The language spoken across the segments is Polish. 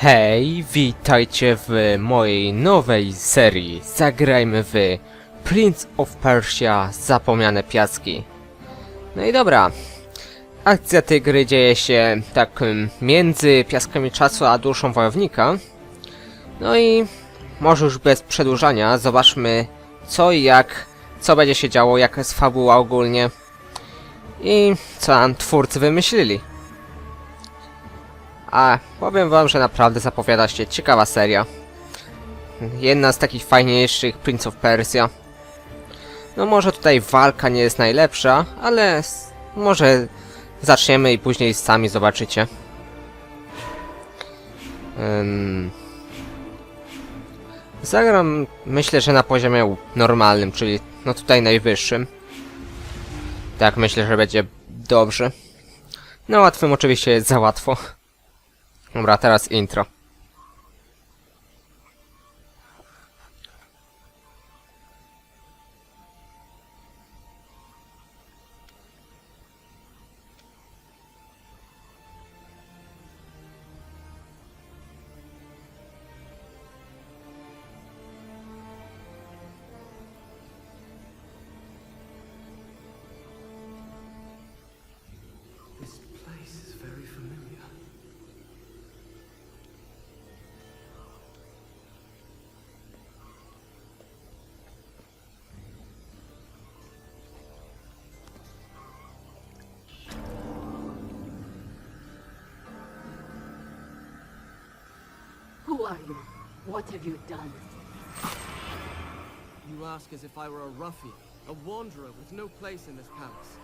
Hej, witajcie w mojej nowej serii. Zagrajmy w Prince of Persia Zapomniane Piaski. No i dobra. Akcja tej gry dzieje się tak między piaskami czasu a duszą wojownika. No i może już bez przedłużania zobaczmy co i jak, co będzie się działo, jaka jest fabuła ogólnie i co nam twórcy wymyślili. A powiem wam, że naprawdę zapowiada się ciekawa seria. Jedna z takich fajniejszych Prince of Persia. No może tutaj walka nie jest najlepsza, ale może zaczniemy i później sami zobaczycie. Ym... Zagram myślę, że na poziomie normalnym, czyli no tutaj najwyższym. Tak myślę, że będzie dobrze. No łatwym oczywiście jest za łatwo. Dobra, teraz intro. Who are you? What have you done? You ask as if I were a ruffian, a wanderer with no place in this palace.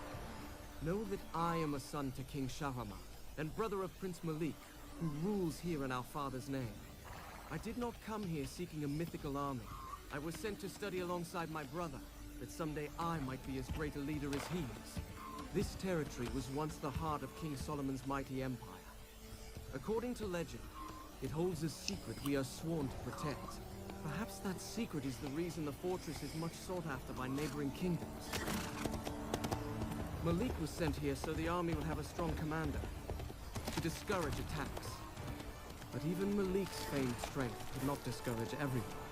Know that I am a son to King Shahramar, and brother of Prince Malik, who rules here in our father's name. I did not come here seeking a mythical army. I was sent to study alongside my brother, that someday I might be as great a leader as he is. This territory was once the heart of King Solomon's mighty empire. According to legend, it holds a secret we are sworn to protect. Perhaps that secret is the reason the fortress is much sought after by neighboring kingdoms. Malik was sent here so the army would have a strong commander, to discourage attacks. But even Malik's famed strength could not discourage everyone.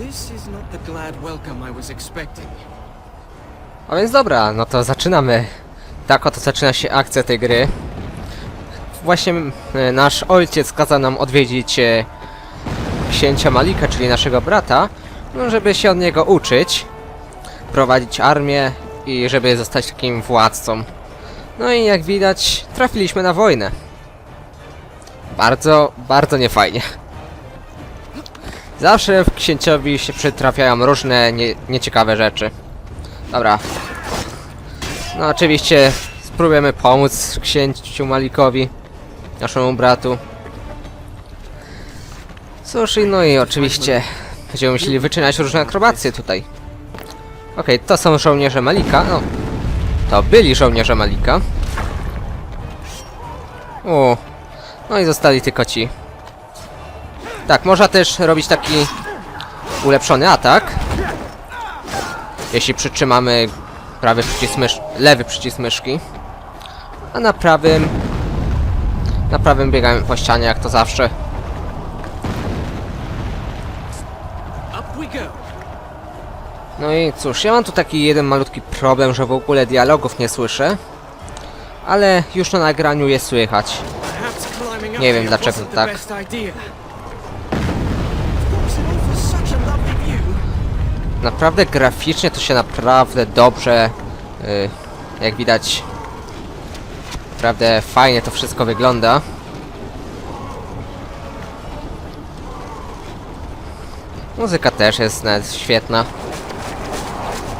This. A więc dobra, no to zaczynamy. Tak oto zaczyna się akcja tej gry. Właśnie e, nasz ojciec kazał nam odwiedzić e, księcia Malika, czyli naszego brata, no, żeby się od niego uczyć, prowadzić armię i żeby zostać takim władcą. No i jak widać, trafiliśmy na wojnę. Bardzo, bardzo niefajnie. Zawsze w księciowi się przytrafiają różne nie, nieciekawe rzeczy. Dobra. No oczywiście spróbujemy pomóc księciu Malikowi, naszemu bratu. Cóż, i no i oczywiście będziemy musieli wyczynać różne akrobacje tutaj. Okej, to są żołnierze Malika, no. To byli żołnierze Malika. O, no i zostali tylko ci. Tak, można też robić taki ulepszony atak. Jeśli przytrzymamy prawy przycisk mysz lewy przycisk myszki. A na prawym... Na prawym biegamy po ścianie, jak to zawsze. No i cóż, ja mam tu taki jeden malutki problem, że w ogóle dialogów nie słyszę. Ale już na nagraniu je słychać. Nie wiem, dlaczego tak. Naprawdę graficznie to się naprawdę dobrze, y, jak widać, naprawdę fajnie to wszystko wygląda. Muzyka też jest nawet świetna.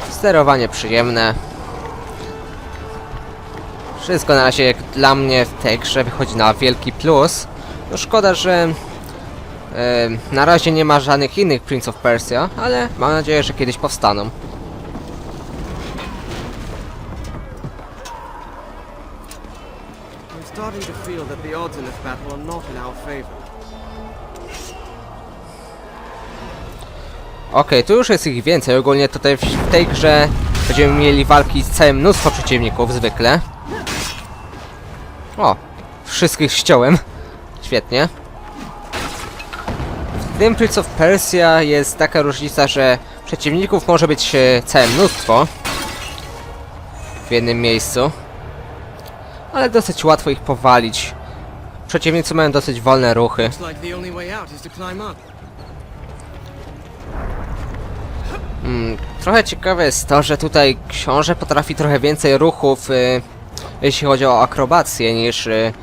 Sterowanie przyjemne. Wszystko na razie jak dla mnie w tej grze wychodzi na wielki plus. No szkoda, że na razie nie ma żadnych innych Prince of Persia, ale mam nadzieję, że kiedyś powstaną. I'm starting to feel that the odds in this battle are not in our favor. Okej, tu już jest ich więcej. Ogólnie tutaj w, w tej grze będziemy mieli walki z całym mnóstwo przeciwników, zwykle. O, wszystkich ściąłem. Świetnie. W tym Prince of Persia jest taka różnica, że przeciwników może być e, całe mnóstwo w jednym miejscu. Ale dosyć łatwo ich powalić. Przeciwnicy mają dosyć wolne ruchy. Looks like the only way out is to climb up. Mm, trochę ciekawe jest to, że tutaj książę potrafi trochę więcej ruchów, y, jeśli chodzi o akrobację, niż y,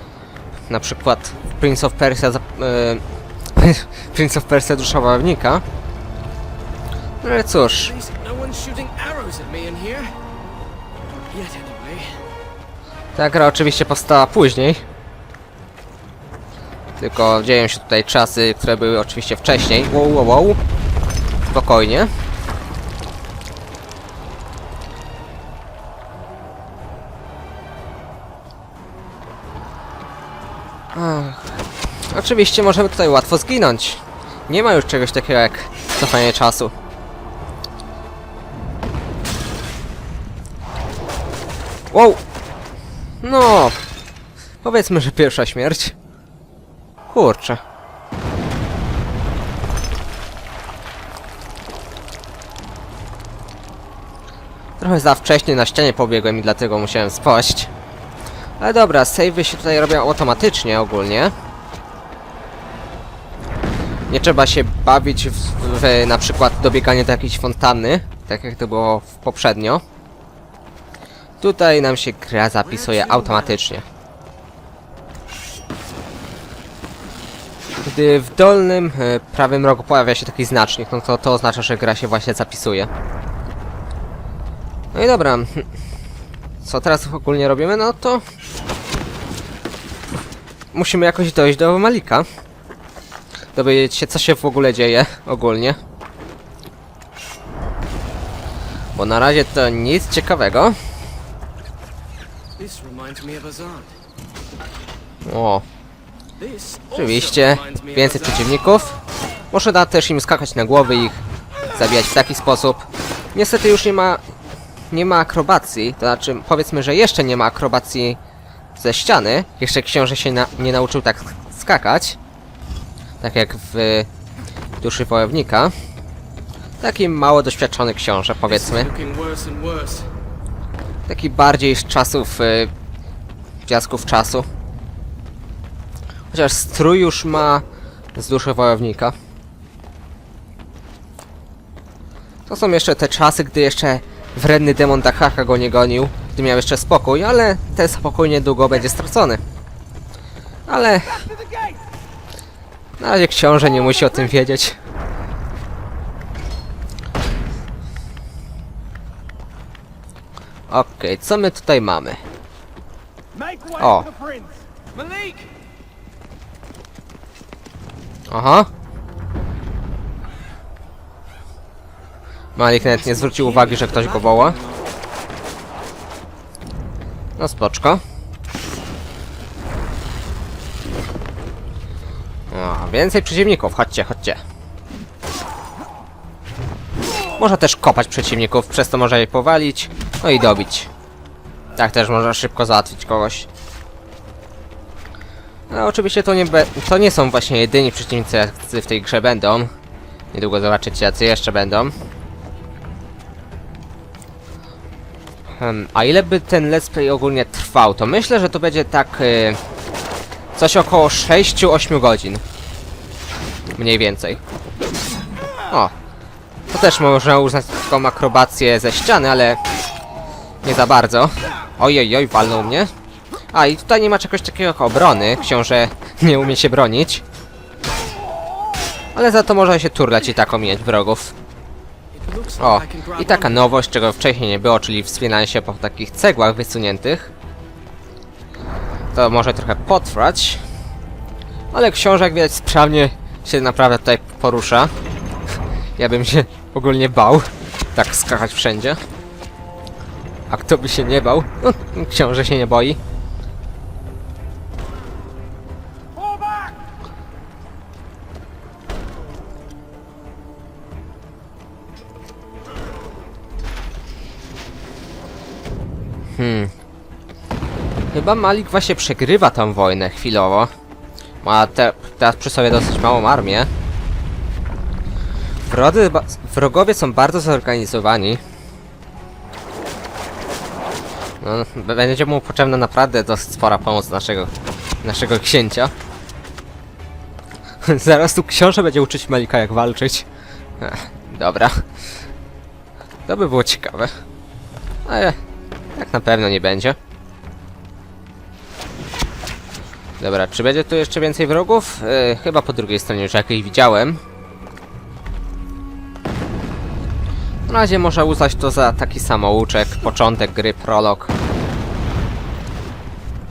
na przykład Prince of Persia, y, Prince of Persia Dusza Wojownika. No ale cóż, no ta gra oczywiście powstała później. Tylko dzieją się tutaj czasy, które były oczywiście wcześniej. Wow, wow, wow. Spokojnie. Oczywiście możemy tutaj łatwo zginąć. Nie ma już czegoś takiego jak cofanie czasu. Wow! No! Powiedzmy, że pierwsza śmierć. Kurczę. Trochę za wcześnie na ścianie pobiegłem i dlatego musiałem spaść. Ale dobra, savey się tutaj robią automatycznie ogólnie. Nie trzeba się bawić w, w na przykład dobieganie do jakiejś fontanny, tak jak to było poprzednio. Tutaj nam się gra zapisuje automatycznie. Gdy w dolnym e, prawym rogu pojawia się taki znacznik, no to to oznacza, że gra się właśnie zapisuje. No i dobra. Co teraz ogólnie robimy? No to... Musimy jakoś dojść do Malika. Dowiedzieć się, co się w ogóle dzieje ogólnie. Bo na razie to nic ciekawego. O, oczywiście. Więcej przeciwników. Muszę da też im skakać na głowy i ich zabijać w taki sposób. Niestety już nie ma... Nie ma akrobacji. To znaczy, powiedzmy, że jeszcze nie ma akrobacji ze ściany. Jeszcze książę się na, nie nauczył tak skakać. Tak jak w duszy wojownika. Taki mało doświadczony książę, powiedzmy. Taki bardziej z czasów y, dziadków czasu. Chociaż strój już ma z duszy wojownika. To są jeszcze te czasy, gdy jeszcze wredny demon Dachaka go nie gonił, gdy miał jeszcze spokój, ale ten spokój niedługo będzie stracony. Ale... Na razie książę nie musi o tym wiedzieć. Okej, co my tutaj mamy? O, aha. Malik nawet nie zwrócił uwagi, że ktoś go woła. No spoczko. Więcej przeciwników, chodźcie, chodźcie. Można też kopać przeciwników, przez to można je powalić, no i dobić. Tak też można szybko załatwić kogoś. No oczywiście to nie, to nie są właśnie jedyni przeciwnicy, jacy w tej grze będą. Niedługo zobaczycie, jacy jeszcze będą. Hmm, a ile by ten let's play ogólnie trwał? To myślę, że to będzie tak... Y, coś około 6-8 godzin. Mniej więcej. O. To też można uznać taką akrobację ze ściany, ale... Nie za bardzo. Ojej, oj, walnął mnie. A, i tutaj nie ma czegoś takiego jak obrony. Książę nie umie się bronić. Ale za to można się turlać i tak omijać wrogów. O, I taka nowość, czego wcześniej nie było, czyli wspinanie się po takich cegłach wysuniętych. To może trochę potrwać. Ale książę, jak widać, sprawnie się naprawdę tutaj porusza. Ja bym się ogólnie bał. Tak skakać wszędzie. A kto by się nie bał? No, książę się nie boi. Hmm. Chyba Malik właśnie przegrywa tą wojnę chwilowo. Ma te, teraz przy sobie dosyć małą armię. Wrody, wrogowie są bardzo zorganizowani. No, będzie mu potrzebna naprawdę dosyć spora pomoc naszego, naszego księcia. Zaraz tu książę będzie uczyć Malika jak walczyć. Ech, dobra. To by było ciekawe. Ale tak na pewno nie będzie. Dobra, czy będzie tu jeszcze więcej wrogów? Yy, chyba po drugiej stronie już jakieś widziałem. Na razie można uznać to za taki samouczek, początek gry, prolog.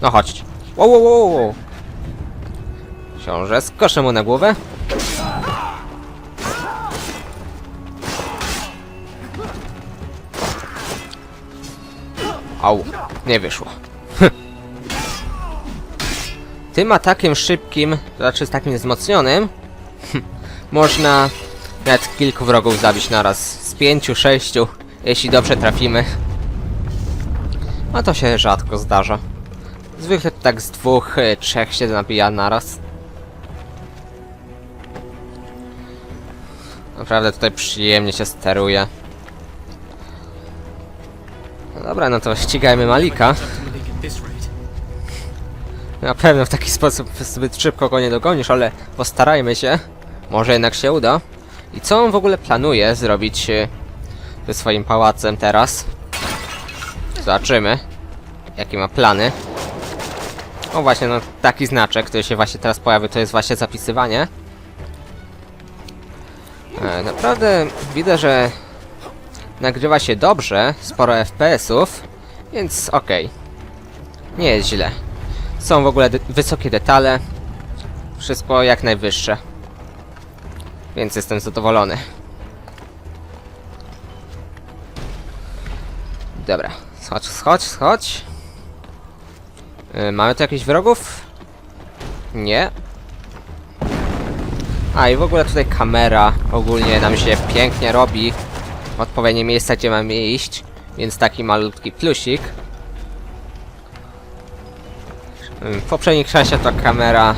No chodź. Wow, wow, wow, wow. Książę, skoszę mu na głowę. Au, nie wyszło. Tym atakiem szybkim, to znaczy z takim wzmocnionym, można nawet kilku wrogów zabić naraz. Z pięciu, sześciu, jeśli dobrze trafimy. A to się rzadko zdarza. Zwykle tak z dwóch, e, trzech się nabija naraz. Naprawdę tutaj przyjemnie się steruje. No dobra, no to ścigajmy Malika. Na pewno w taki sposób zbyt szybko go nie dogonisz, ale postarajmy się. Może jednak się uda. I co on w ogóle planuje zrobić e, ze swoim pałacem teraz? Zobaczymy. Jakie ma plany. O właśnie, no taki znaczek, który się właśnie teraz pojawił, to jest właśnie zapisywanie. E, naprawdę widzę, że nagrywa się dobrze, sporo FPS-ów, więc okej. Nie jest źle. Są w ogóle de wysokie detale. Wszystko jak najwyższe. Więc jestem zadowolony. Dobra, schodź, schodź, schodź. Yy, mamy tu jakichś wrogów? Nie. A i w ogóle tutaj kamera ogólnie nam się pięknie robi odpowiednie miejsca, gdzie mamy iść. Więc taki malutki plusik. W poprzednich częściach ta kamera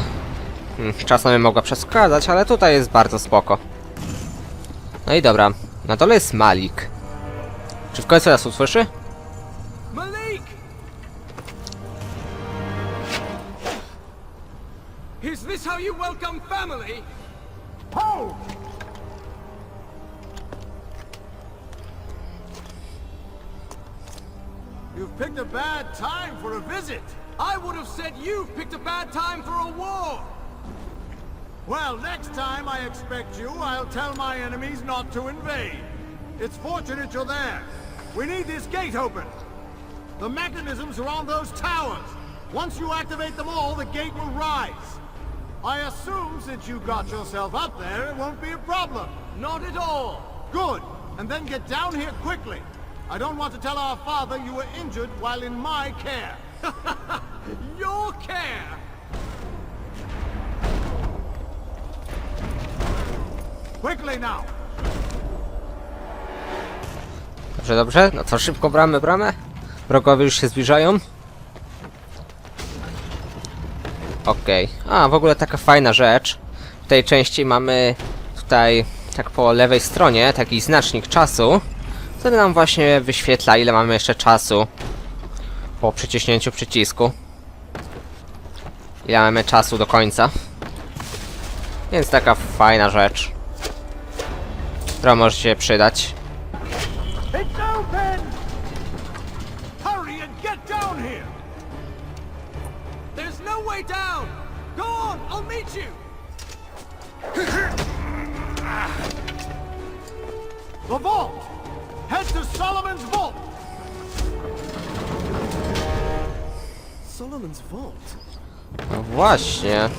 mm, czasami mogła przeszkadzać, ale tutaj jest bardzo spoko. No i dobra, na dole jest Malik. Czy w końcu nas usłyszy? Malik! Is this how you welcome family? You've picked a bad time for a visit. I would have said you've picked a bad time for a war! Well, next time I expect you, I'll tell my enemies not to invade. It's fortunate you're there. We need this gate open. The mechanisms are on those towers. Once you activate them all, the gate will rise. I assume since you got yourself up there, it won't be a problem. Not at all! Good. And then get down here quickly. I don't want to tell our father you were injured while in my care. Your care! Quickly now. Dobrze, dobrze. No to szybko bramę, bramę. Wrogowie już się zbliżają. Okej. A, w ogóle taka fajna rzecz. W tej części mamy tutaj, tak po lewej stronie, taki znacznik czasu, Wtedy nam właśnie wyświetla, ile mamy jeszcze czasu po przyciśnięciu przycisku. Ile mamy czasu do końca. Więc taka fajna rzecz, która może się przydać. No! The vault! Head to Solomon's vault! Solomon's vault? No właśnie.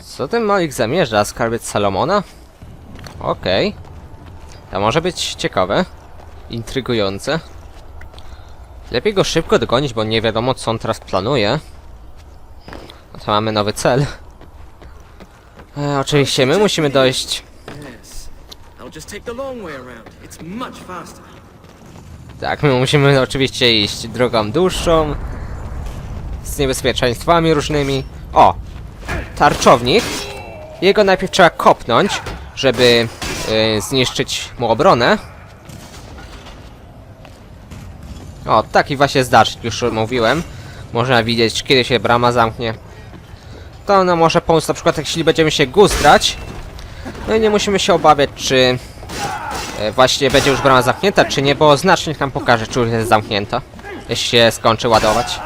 Co ten Malik zamierza? Skarbiec Salomona? Okej. To może być ciekawe. Intrygujące. Lepiej go szybko dogonić, bo nie wiadomo co on teraz planuje. No to mamy nowy cel. E, oczywiście my musimy dojść... Tak, my musimy oczywiście iść drogą dłuższą. Z niebezpieczeństwami różnymi. O! Tarczownik. Jego najpierw trzeba kopnąć, żeby y, zniszczyć mu obronę. O, taki właśnie zdarzyć, już mówiłem. Można widzieć, kiedy się brama zamknie. To ona może pomóc na przykład, jeśli będziemy się guzdrać. No i nie musimy się obawiać, czy e, właśnie będzie już brama zamknięta, czy nie, bo znacznik nam pokaże, czy już jest zamknięta. Jeśli się skończy ładować.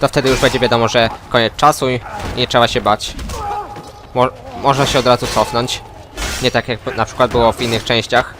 To wtedy już będzie wiadomo, że koniec czasu i nie trzeba się bać. Mo można się od razu cofnąć. Nie tak jak na przykład było w innych częściach.